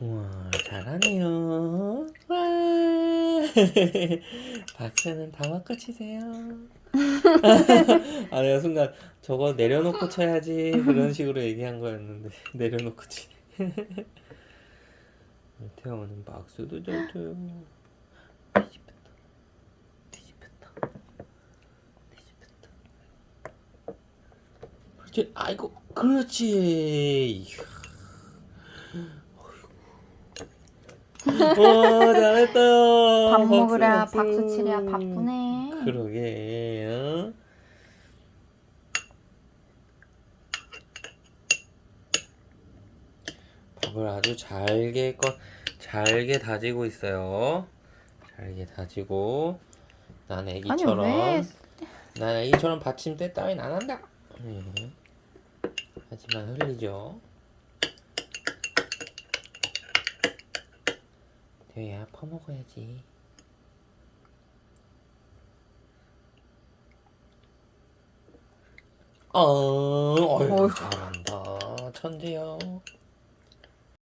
우와, 잘하네요. 와. 박수는 다 맞고 치세요. 아, 내가 순간 저거 내려놓고 쳐야지 그런 식으로 얘기한 거였는데 내려놓고 치네. 태영은 박수도 잘 쳐요. 뒤집혔다. 뒤집혔다. 뒤집혔다. 그렇지. 아이고, 그렇지. 이야. 와 잘했다. 밥 먹으랴 박수. 치랴 바쁘네. 그러게. 어? 밥을 아주 잘게 꺼 잘게 다지고 있어요. 잘게 다지고 난 애기처럼 왜? 난 애기처럼 받침대 따윈 안 한다. 네. 하지만 흘리죠. 대야 퍼먹어야지. 어, 어휴, 어휴. 잘한다. 천재요.